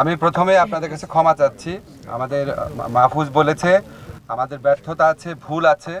আমি প্রথমে আপনাদের কাছে ক্ষমা চাচ্ছি। আমাদের মাহফুজ বলেছে, আমাদের ব্যর্থতা আছে, ভুল আছে।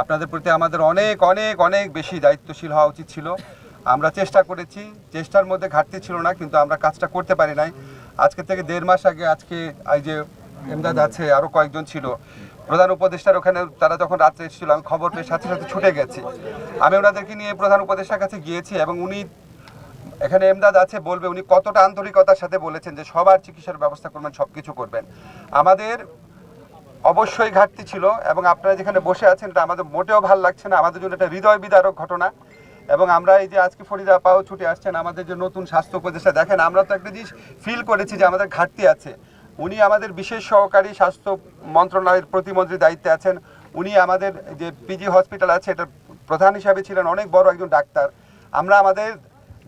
আপনাদের প্রতি আমাদের অনেক অনেক অনেক বেশি দায়িত্বশীল হওয়া উচিত ছিল। আমরা চেষ্টা করেছি, চেষ্টার মধ্যে ঘাটতি ছিল না, কিন্তু আমরা কাজটা করতে পারি নাই। আজকে থেকে দেড় মাস আগে আজকে এই যে এমদাদ আছে আরও কয়েকজন ছিল। প্রধান উপদেষ্টার ওখানে তারা যখন রাত্রে এসেছিল, আমি খবর পেয়ে সাথে সাথে ছুটে গেছি। আমি ওনাদেরকে নিয়ে প্রধান উপদেষ্টার কাছে গিয়েছি এবং উনি এখানে এমদাদ আছে, বলবে উনি কতটা আন্তরিকতার সাথে বলেছেন যে সবার চিকিৎসার ব্যবস্থা করবেন সব কিছু করবেন। আমাদের অবশ্যই ঘাটতি ছিল এবং আপনারা যেখানে বসে আছেন, এটা আমাদের মোটেও ভালো লাগছে না। আমাদের জন্য একটা হৃদয় বিদারক ঘটনা। এবং আমরা এই যে আজকে ফরিদা পাও ছুটে আসছেন, আমাদের যে নতুন স্বাস্থ্য উপদেষ্টা, দেখেন আমরা তো একটা জিনিস ফিল করেছি যে আমাদের ঘাটতি আছে। উনি আমাদের বিশেষ সহকারী স্বাস্থ্য মন্ত্রণালয়ের প্রতিমন্ত্রী দায়িত্বে আছেন। উনি আমাদের যে পিজি হসপিটাল আছে, এটার প্রধান হিসাবে ছিলেন অনেক বড় একজন ডাক্তার। আমরা আমাদের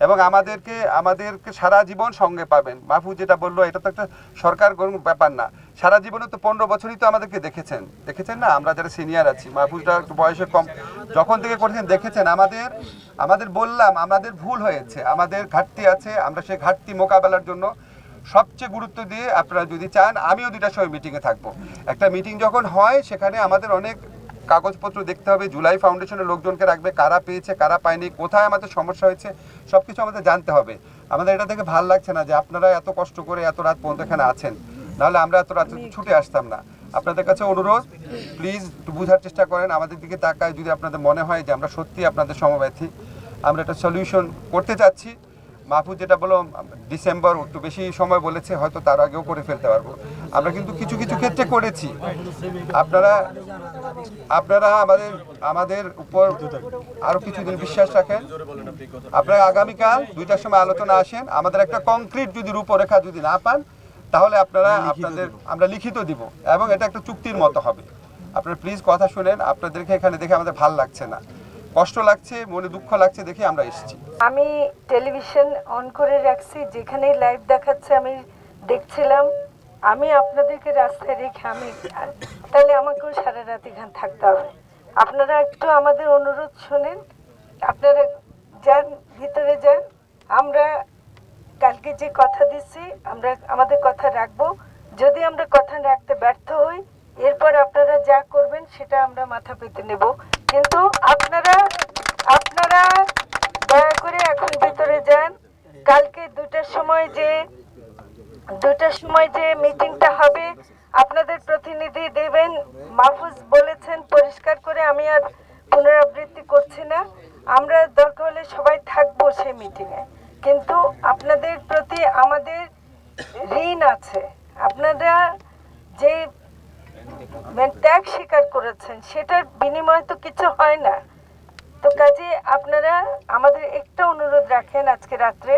এবং আমাদেরকে আমাদেরকে সারা জীবন সঙ্গে পাবেন। মাহফুজ যেটা বলল, এটা তো একটা সরকার ব্যাপার না। সারা জীবনে তো পনেরো বছরই তো আমাদেরকে দেখেছেন। দেখেছেন না? আমরা যারা সিনিয়র আছি মাহফুজটা একটু বয়সে কম। যখন থেকে করেছেন, দেখেছেন আমাদের আমাদের বললাম, আমাদের ভুল হয়েছে। আমাদের ঘাটতি আছে, আমরা সেই ঘাটতি মোকাবেলার জন্য সবচেয়ে গুরুত্ব দিয়ে আপনারা যদি চান, আমিও দুইটার সময় মিটিংয়ে থাকব। একটা মিটিং যখন হয়, সেখানে আমাদের অনেক কাগজপত্র দেখতে হবে, জুলাই ফাউন্ডেশনের লোকজনকে রাখবে, কারা পেয়েছে, কারা পায়নি, কোথায় আমাদের সমস্যা হয়েছে সব কিছু আমাদের জানতে হবে। আমাদের এটা থেকে ভালো লাগছে না যে আপনারা এত কষ্ট করে এত রাত পর্যন্ত এখানে আছেন। নাহলে আমরা এত রাত ছুটে আসতাম না। আপনাদের কাছে অনুরোধ প্লিজ বোঝার চেষ্টা করেন, আমাদের দিকে তাকায় যদি আপনাদের মনে হয় যে আমরা সত্যি আপনাদের সমব্যথী। আমরা একটা সলিউশন করতে চাচ্ছি। মাহফুজ যেটা বলো ডিসেম্বর একটু বেশি সময় বলেছে হয়তো তার আগেও করে ফেলতে পারব। আমরা কিন্তু কিছু কিছু ক্ষেত্রে করেছি। আপনারা আপনারা আমাদের আমাদের উপর আরও কিছুদিন বিশ্বাস রাখেন। আপনারা আগামীকাল দুইটার সময় আলোচনা আসেন। আমাদের একটা কংক্রিট যদি রূপরেখা যদি না পান তাহলে আপনারা আপনাদের আমরা লিখিত দিব। এবং এটা একটা চুক্তির মতো হবে। আপনারা প্লিজ কথা শুনেন। আপনাদেরকে এখানে দেখে আমাদের ভালো লাগছে না। কষ্ট লাগছে, মনে দুঃখ লাগছে দেখে আমরা এসেছি। আমি টেলিভিশন অন করে রাখছি যেখানে লাইভ দেখাচ্ছে আমি দেখছিলাম। আমি আপনাদেরকে রাস্তায় রেখে আমি তাহলে আমাকেও সারা রাত এখানে থাকতে হবে। আপনারা একটু আমাদের অনুরোধ শোনেন, আপনারা যান, ভিতরে যান। আমরা কালকে যে কথা দিচ্ছি, আমরা আমাদের কথা রাখব। যদি আমরা কথা রাখতে ব্যর্থ হই এরপর আপনারা যা করবেন সেটা আমরা মাথা পেতে নেব। কিন্তু আপনারা আপনারা দয়া করে এখন ভিতরে যান। কালকে দুটার সময় যে, দুটার সময় যে মিটিংটা হবে, আপনাদের প্রতিনিধি দেবেন। মাহফুজ বলেছেন, পরিষ্কার করে আমি আর পুনরাবৃত্তি করছি না। আমরা দরকার হলে সবাই থাকব সেই মিটিংয়ে। কিন্তু আপনাদের প্রতি আমাদের ঋণ আছে। আপনারা যে ত্যাগ স্বীকার করেছেন, সেটার বিনিময়ে তো কিছু হয় না। তো কাজে আপনারা আমাদের একটা অনুরোধ রাখেন আজকে রাত্রে,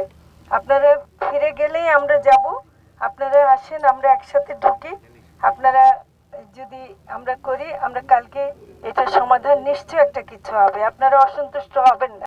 আপনারা ফিরে গেলেই আমরা যাব, আপনারা আসেন, আমরা একসাথে ঢুকি, আপনারা যদি আমরা করি, আমরা কালকে এটার সমাধান নিশ্চয় একটা কিছু হবে, আপনারা অসন্তুষ্ট হবেন না।